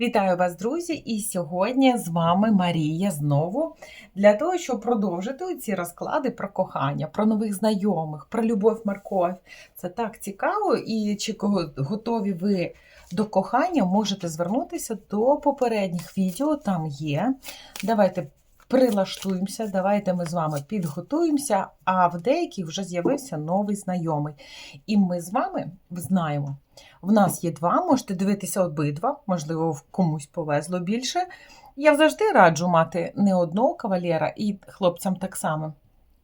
Вітаю вас, друзі! І сьогодні з вами Марія знову для того, щоб продовжити ці розклади про кохання, про нових знайомих, про любов морковь. Це так цікаво, і чи готові ви до кохання, можете звернутися до попередніх відео, там є. Давайте прилаштуємося, давайте ми з вами підготуємося, а в деяких вже з'явився новий знайомий. І ми з вами знаємо. В нас є два, можете дивитися обидва, можливо, комусь повезло більше. Я завжди раджу мати не одного кавалера, і хлопцям так само,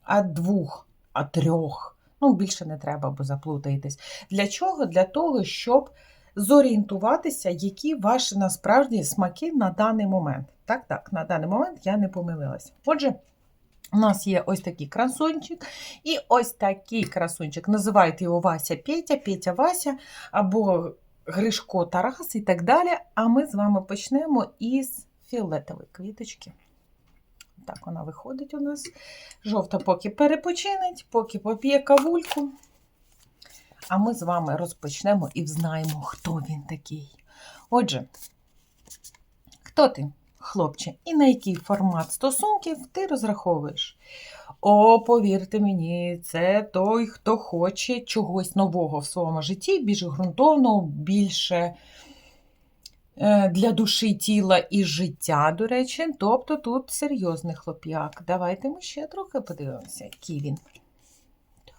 а двох, а трьох. Ну, більше не треба, бо заплутаєтесь. Для чого? Для того, щоб зорієнтуватися, які ваші насправді смаки на даний момент. Так, так, на даний момент я не помилилася. Отже, у нас є ось такий красунчик і ось такий красунчик. Називайте його Вася Петя, Петя Вася або Гришко Тарас і так далі. А ми з вами почнемо із фіолетової квіточки. Так вона виходить у нас. Жовта поки перепочинить, поки поп'є кавульку. А ми з вами розпочнемо і взнаємо, хто він такий. Отже, хто ти, хлопче, і на який формат стосунків ти розраховуєш? О, повірте мені, це той, хто хоче чогось нового в своєму житті, більш ґрунтовного, більше е, для душі, тіла і життя, до речі. Тобто тут серйозний хлоп'як. Давайте ми ще трохи подивимося, який він.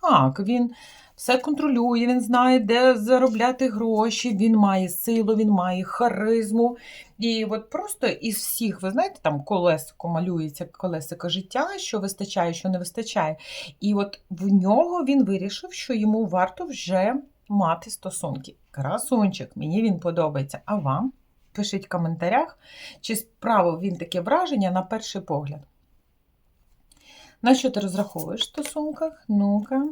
Так, він все контролює, він знає, де заробляти гроші, він має силу, він має харизму. І от просто із всіх, ви знаєте, там колесико малюється колесико життя, що вистачає, що не вистачає. І от в нього він вирішив, що йому варто вже мати стосунки. Красунчик, мені він подобається. А вам? Пишіть в коментарях, чи справив він таке враження на перший погляд. На що ти розраховуєш в стосунках? Ну-ка.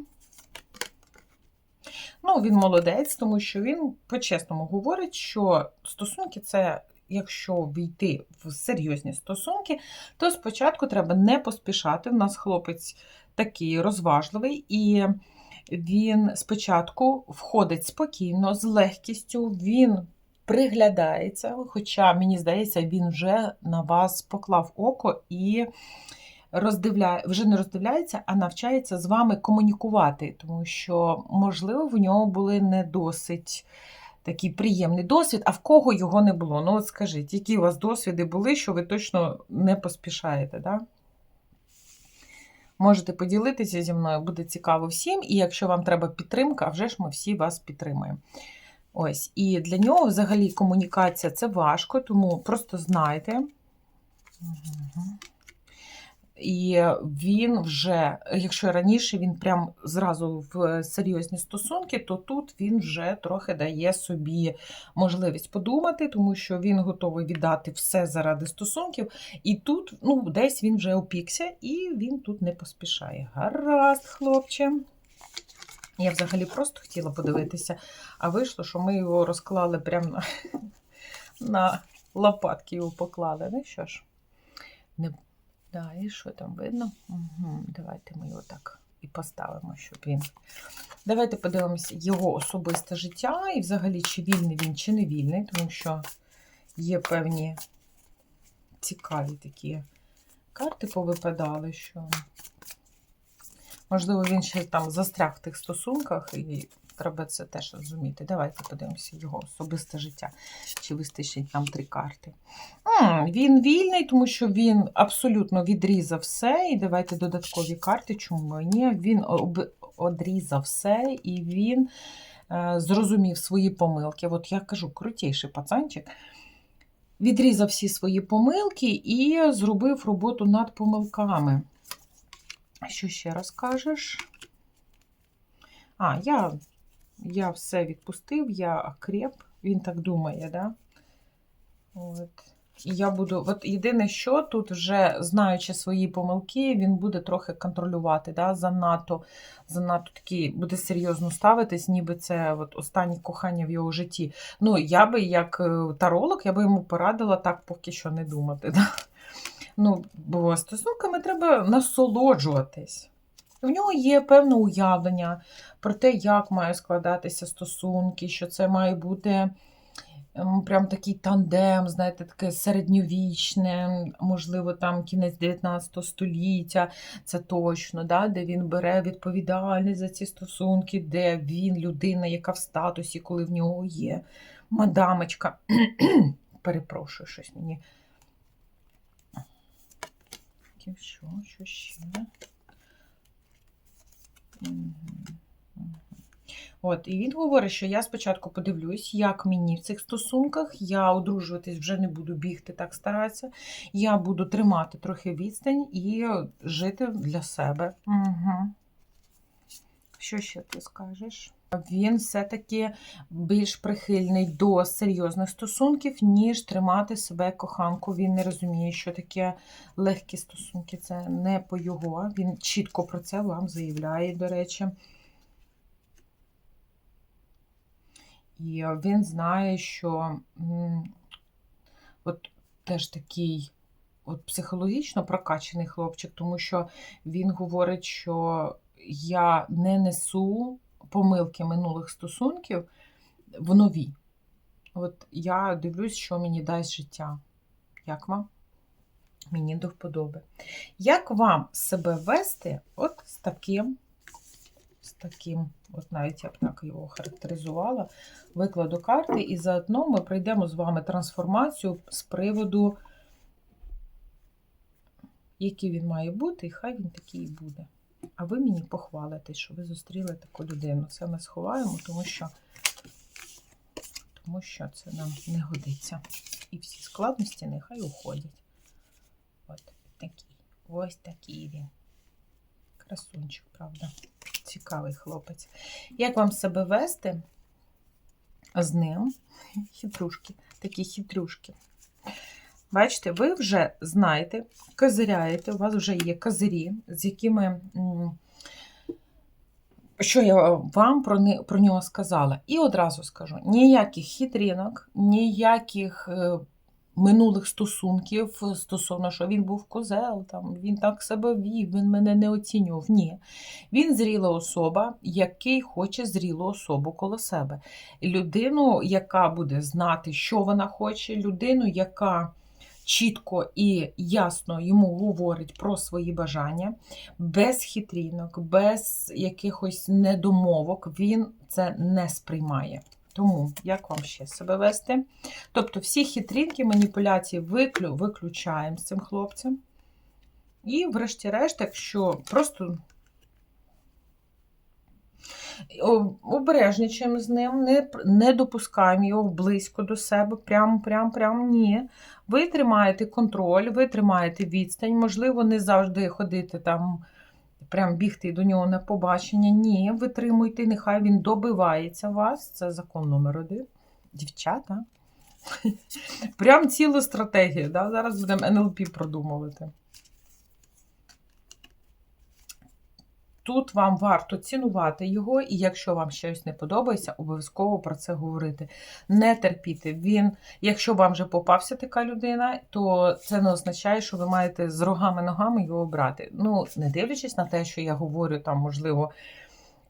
Ну, він молодець, тому що він по-чесному говорить, що стосунки це, якщо війти в серйозні стосунки, то спочатку треба не поспішати. У нас хлопець такий розважливий, і він спочатку входить спокійно, з легкістю, він приглядається, хоча, мені здається, він вже на вас поклав око і роздивляє, вже не роздивляється, а навчається з вами комунікувати, тому що, можливо, в нього були не досить такий приємний досвід, а в кого його не було. Ну, от скажіть, які у вас досвіди були, що ви точно не поспішаєте, да? Можете поділитися зі мною, буде цікаво всім. І якщо вам треба підтримка, а вже ж ми всі вас підтримуємо. Ось, і для нього взагалі комунікація це важко, тому просто знайте. Мгм. І він вже, якщо раніше він прям зразу в серйозні стосунки, то тут він вже трохи дає собі можливість подумати, тому що він готовий віддати все заради стосунків. І тут, ну, десь він вже опікся, і він тут не поспішає. Гаразд, хлопче. Я взагалі просто хотіла подивитися, а вийшло, що ми його розклали прямо на, на лопатки його поклали. Ну що ж, не Да, і що там видно? Угу, давайте ми його так і поставимо, щоб він. Давайте подивимося його особисте життя і взагалі, чи вільний він, чи не вільний, тому що є певні цікаві такі карти повипадали, що, можливо, він ще там застряг в тих стосунках, і треба це теж розуміти. Давайте подивимося його особисте життя. Чи вистачить нам три карти. М, Він вільний, тому що він абсолютно відрізав все. І давайте додаткові карти. Чому ні? Він одрізав все і він е, зрозумів свої помилки. От я кажу, крутіший пацанчик. Відрізав всі свої помилки і зробив роботу над помилками. Що ще розкажеш? А, я, я все відпустив, я окреп. Він так думає, да? От. Я буду, от єдине, що тут вже знаючи свої помилки, він буде трохи контролювати, да, занадто, занадто такий, буде серйозно ставитись, ніби це от останнє кохання в його житті. Ну, я би, як е, таролог, я би йому порадила так поки що не думати. Да? Ну, бо стосунками треба насолоджуватись. В нього є певне уявлення про те, як мають складатися стосунки, що це має бути прям такий тандем, знаєте, таке середньовічне, можливо, там кінець 19 століття, це точно, да, де він бере відповідальність за ці стосунки, де він людина, яка в статусі, коли в нього є мадамочка. Перепрошую, щось мені. Що, що ще? От, і він говорить, що я спочатку подивлюсь, як мені в цих стосунках. Я одружуватись вже не буду бігти, так старатися. Я буду тримати трохи відстань і жити для себе. Угу. Що ще ти скажеш? Він все-таки більш прихильний до серйозних стосунків, ніж тримати себе коханку. Він не розуміє, що таке легкі стосунки. Це не по його. Він чітко про це вам заявляє, до речі. І він знає, що от теж такий от психологічно прокачаний хлопчик, тому що він говорить, що я не несу помилки минулих стосунків в нові. От я дивлюсь, що мені дасть життя. Як вам? Мені до вподоби. Як вам себе вести от з таким, з таким, от навіть я б так його характеризувала, викладу карти, і заодно ми пройдемо з вами трансформацію з приводу, який він має бути, і хай він такий і буде. А ви мені похвалите, що ви зустріли таку людину. Це ми сховаємо, тому що, тому що це нам не годиться. І всі складності нехай уходять. От такий. Ось такий він. Красунчик, правда. Цікавий хлопець. Як вам себе вести з ним? Хитрушки, такі хитрюшки. Бачите, ви вже знаєте, козиряєте, у вас вже є козирі, з якими, що я вам про, не, про нього сказала. І одразу скажу: ніяких хитринок, ніяких е, минулих стосунків стосовно, що він був козел, там, він так себе вів, він мене не оцінював. Ні. Він зріла особа, який хоче зрілу особу коло себе. Людину, яка буде знати, що вона хоче, людину, яка чітко і ясно йому говорить про свої бажання, без хитрінок, без якихось недомовок, він це не сприймає. Тому, як вам ще себе вести? Тобто, всі хитрінки, маніпуляції виклю, виключаємо з цим хлопцем. І, врешті-решт, якщо просто обережничаємо з ним, не не допускаємо його близько до себе, прям, прям, прям ні. Ви тримаєте контроль, ви тримаєте відстань, можливо, не завжди ходити там, прям бігти до нього на побачення. Ні, витримуйте, нехай він добивається вас. Це закон номер один. Дівчата. Прям цілу стратегію. Да? Зараз будемо НЛП продумувати. Тут вам варто цінувати його, і якщо вам щось не подобається, обов'язково про це говорити. Не терпіти. Він, якщо вам вже попався така людина, то це не означає, що ви маєте з рогами-ногами його обрати. Ну, не дивлячись на те, що я говорю там, можливо,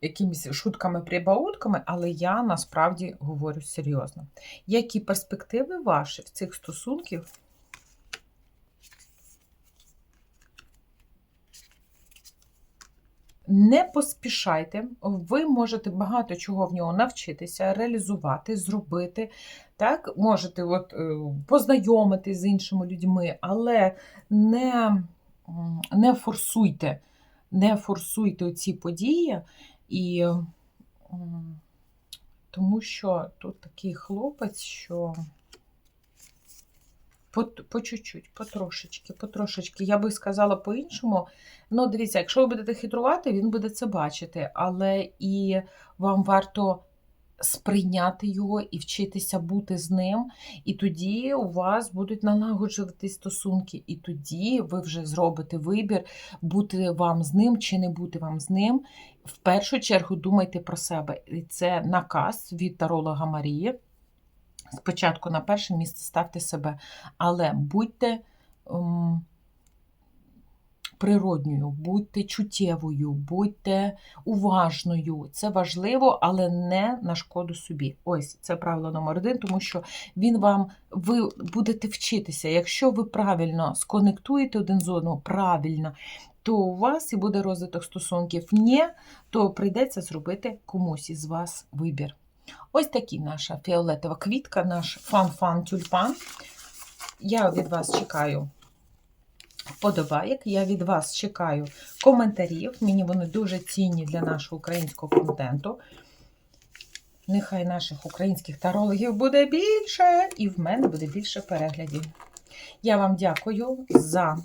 якимись шутками-прибаутками, але я насправді говорю серйозно. Які перспективи ваші в цих стосунків? Не поспішайте, ви можете багато чого в нього навчитися, реалізувати, зробити. Так, Можете от, е, познайомитись з іншими людьми, але не не форсуйте, не форсуйте ці події, і тому що тут такий хлопець, що по, по чуть-чуть, потрошечки, потрошечки. Я би сказала по-іншому. Ну, дивіться, якщо ви будете хитрувати, він буде це бачити, але і вам варто сприйняти його і вчитися бути з ним. І тоді у вас будуть налагоджувати стосунки, і тоді ви вже зробите вибір, бути вам з ним чи не бути вам з ним. В першу чергу думайте про себе. І це наказ від таролога Марії. Спочатку на перше місце ставте себе, але будьте ем, природньою, будьте чуттєвою, будьте уважною. Це важливо, але не на шкоду собі. Ось це правило номер один, тому що він вам ви будете вчитися. Якщо ви правильно сконектуєте один з одного, правильно, то у вас і буде розвиток стосунків. Ні, то прийдеться зробити комусь із вас вибір. Ось такі наша фіолетова квітка, наш фан-фан тюльпан. Я від вас чекаю вподобайок, я від вас чекаю коментарів. Мені вони дуже цінні для нашого українського контенту. Нехай наших українських тарологів буде більше, і в мене буде більше переглядів. Я вам дякую за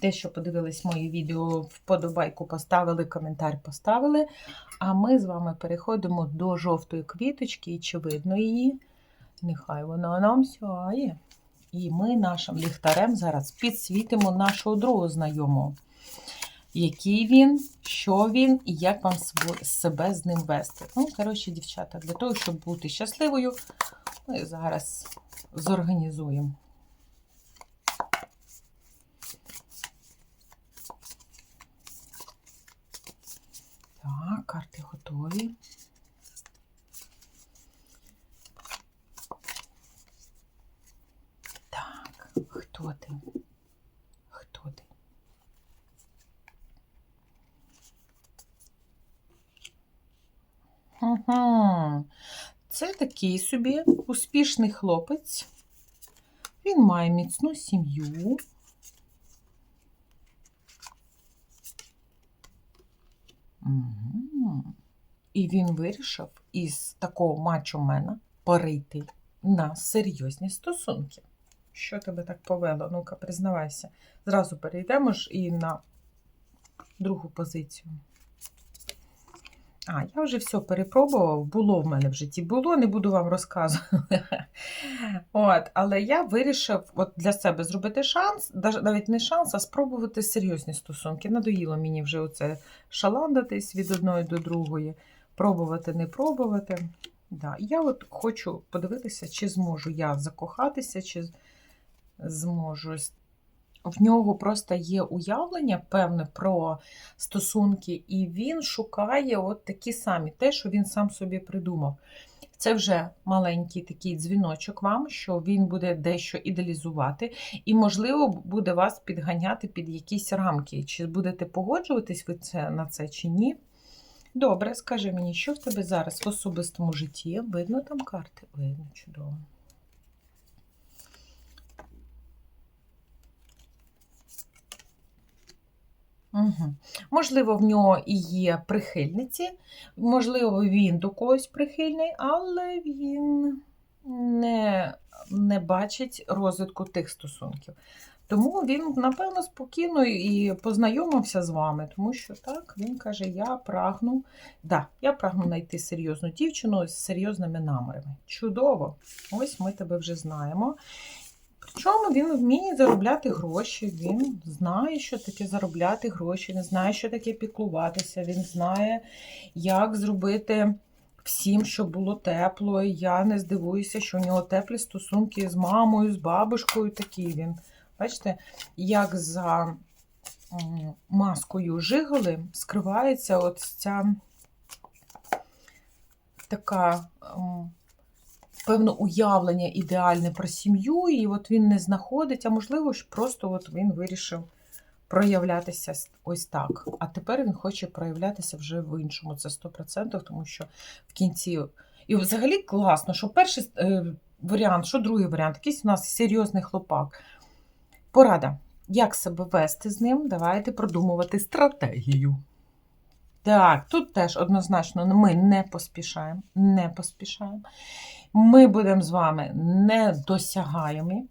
те, що подивились мої відео, вподобайку поставили, коментар поставили. А ми з вами переходимо до жовтої квіточки, і чи видно її. Нехай вона нам сяє. І ми нашим ліхтарем зараз підсвітимо нашого другого знайомого. Який він, що він і як вам себе з ним вести. Ну, коротше, дівчата, для того, щоб бути щасливою, ми зараз зорганізуємо. Так, карти готові. Так, хто ти? Хто ти? Ага. Це такий собі успішний хлопець. Він має міцну сім'ю. Угу. І він вирішив із такого мачо-мена перейти на серйозні стосунки. Що тебе так повело? Ну-ка, признавайся. Зразу перейдемо ж і на другу позицію. А, я вже все перепробував, було в мене в житті, було, не буду вам розказувати. От, Але я вирішив от для себе зробити шанс, навіть не шанс, а спробувати серйозні стосунки. Надоїло мені вже оце шаландатись від одної до другої, пробувати, не пробувати. Да. Я от хочу подивитися, чи зможу я закохатися, чи зможу в нього просто є уявлення певне про стосунки, і він шукає от такі самі, те, що він сам собі придумав. Це вже маленький такий дзвіночок вам, що він буде дещо ідеалізувати, і, можливо, буде вас підганяти під якісь рамки. Чи будете погоджуватись ви це, на це, чи ні? Добре, скажи мені, що в тебе зараз в особистому житті? Видно там карти? Видно, чудово. Угу. Можливо, в нього і є прихильниці, можливо, він до когось прихильний, але він не не бачить розвитку тих стосунків. Тому він, напевно, спокійно і познайомився з вами, тому що так, він каже: Я прагну да, я прагну знайти серйозну дівчину з серйозними намірами. Чудово! Ось ми тебе вже знаємо. Причому він вміє заробляти гроші, він знає, що таке заробляти гроші, він знає, що таке піклуватися, він знає, як зробити всім, щоб було тепло. Я не здивуюся, що у нього теплі стосунки з мамою, з бабушкою такі він. Бачите, як за маскою жиголи скривається от ця така певне уявлення ідеальне про сім'ю, і от він не знаходить, а можливо, ж просто от він вирішив проявлятися ось так. А тепер він хоче проявлятися вже в іншому. Це 100%, тому що в кінці. І взагалі класно, що перший е, варіант, що другий варіант, якийсь у нас серйозний хлопак. Порада. Як себе вести з ним? Давайте продумувати стратегію. Так, тут теж однозначно ми не поспішаємо. Не поспішаємо. Ми будемо з вами недосягаємі.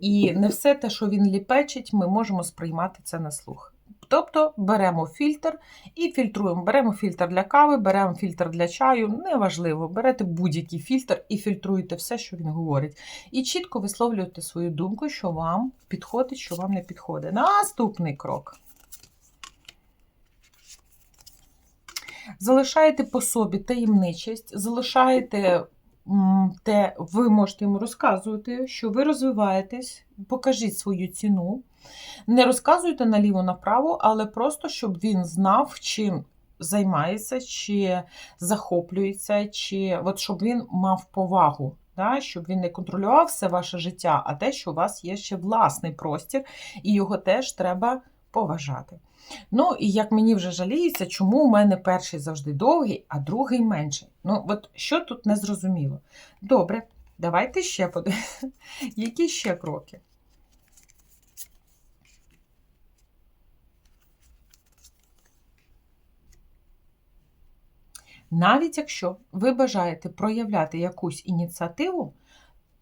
І не все те, що він ліпечить, ми можемо сприймати це на слух. Тобто беремо фільтр і фільтруємо. Беремо фільтр для кави, беремо фільтр для чаю, неважливо, берете будь-який фільтр і фільтруєте все, що він говорить. І чітко висловлюєте свою думку, що вам підходить, що вам не підходить. Наступний крок. Залишаєте по собі таємничість, залишаєте те, ви можете йому розказувати, що ви розвиваєтесь, покажіть свою ціну. Не розказуйте наліво-направо, але просто щоб він знав, чим займається, чи захоплюється, чи от щоб він мав повагу. Да, щоб він не контролював все ваше життя, а те, що у вас є ще власний простір, і його теж треба поважати. Ну, і як мені вже жаліється, чому у мене перший завжди довгий, а другий менший. Ну, от що тут не зрозуміло? Добре, давайте ще подивимося. Які ще кроки? Навіть якщо ви бажаєте проявляти якусь ініціативу,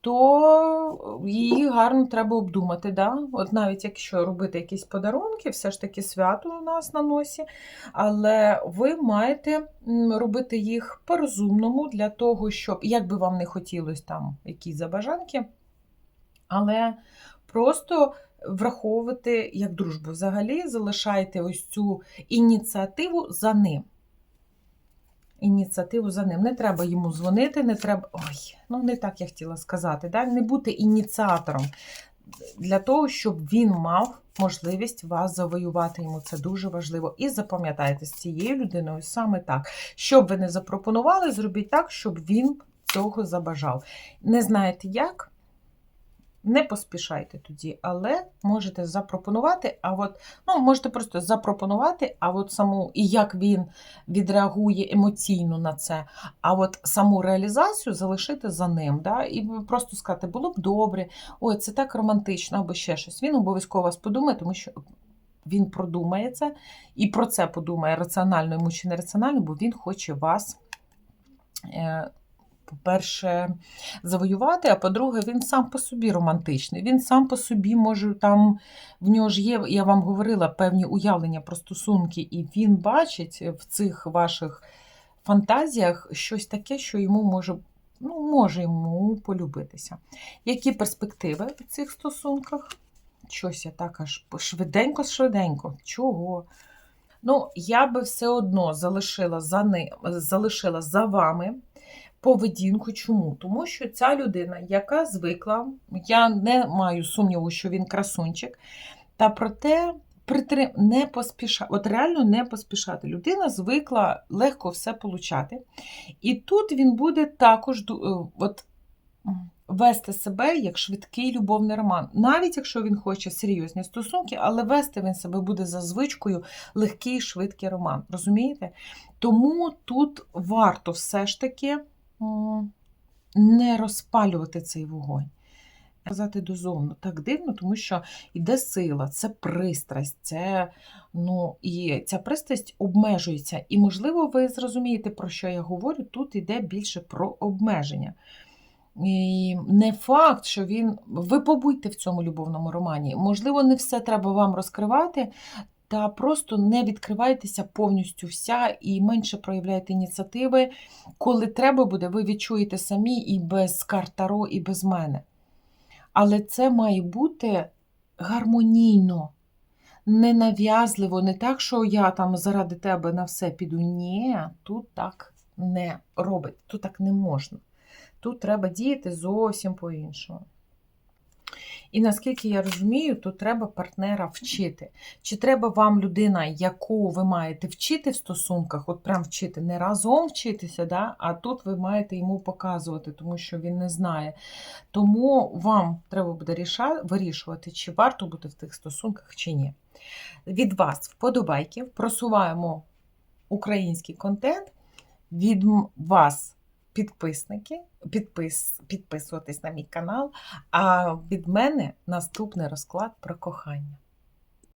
то її гарно треба обдумати. Да? От навіть якщо робити якісь подарунки, все ж таки свято у нас на носі, але ви маєте робити їх по-розумному для того, щоб, як би вам не хотілося там якісь забажанки, але просто враховувати як дружбу. Взагалі залишайте ось цю ініціативу за ним ініціативу за ним. Не треба йому дзвонити, не треба. Ой, ну не так я хотіла сказати. Да? Не бути ініціатором для того, щоб він мав можливість вас завоювати. Йому це дуже важливо. І запам'ятайте з цією людиною саме так. Щоб ви не запропонували, зробіть так, щоб він цього забажав. Не знаєте як? Не поспішайте тоді, але можете запропонувати, а от, ну, можете просто запропонувати, а от саму, і як він відреагує емоційно на це, а от саму реалізацію залишити за ним. Да? І просто сказати, було б добре, ой, це так романтично, або ще щось. Він обов'язково вас подумає, тому що він продумає це і про це подумає раціонально йому чи нераціонально, бо він хоче вас. По-перше, завоювати, а по-друге, він сам по собі романтичний. Він сам по собі може там, в нього ж є, я вам говорила, певні уявлення про стосунки, і він бачить в цих ваших фантазіях щось таке, що йому може, ну, може йому полюбитися. Які перспективи в цих стосунках? Щось я так аж швиденько-швиденько. Чого? Ну, я би все одно залишила за, ни... залишила за вами поведінку. Чому? Тому що ця людина, яка звикла, я не маю сумніву, що він красунчик, та проте притри... не поспішати, от реально не поспішати. Людина звикла легко все получати. І тут він буде також от, вести себе як швидкий любовний роман. Навіть якщо він хоче серйозні стосунки, але вести він себе буде за звичкою легкий швидкий роман. Розумієте? Тому тут варто все ж таки не розпалювати цей вогонь. Казати дозовно так дивно, тому що йде сила, це пристрасть, це, ну, і ця пристрасть обмежується. І, можливо, ви зрозумієте, про що я говорю, тут йде більше про обмеження. І Не факт, що він. Ви побудьте в цьому любовному романі. Можливо, не все треба вам розкривати, та просто не відкривайтеся повністю вся і менше проявляйте ініціативи. Коли треба буде, ви відчуєте самі і без карт Таро, і без мене. Але це має бути гармонійно, ненав'язливо, не так, що я там заради тебе на все піду. Ні, тут так не робить, тут так не можна. Тут треба діяти зовсім по-іншому. І наскільки я розумію, тут треба партнера вчити. Чи треба вам людина, яку ви маєте вчити в стосунках, от прям вчити, не разом вчитися, да? а тут ви маєте йому показувати, тому що він не знає. Тому вам треба буде вирішувати, чи варто бути в тих стосунках, чи ні. Від вас вподобайки, просуваємо український контент, від вас підписники, підпис, підписуватись на мій канал. А від мене наступний розклад про кохання.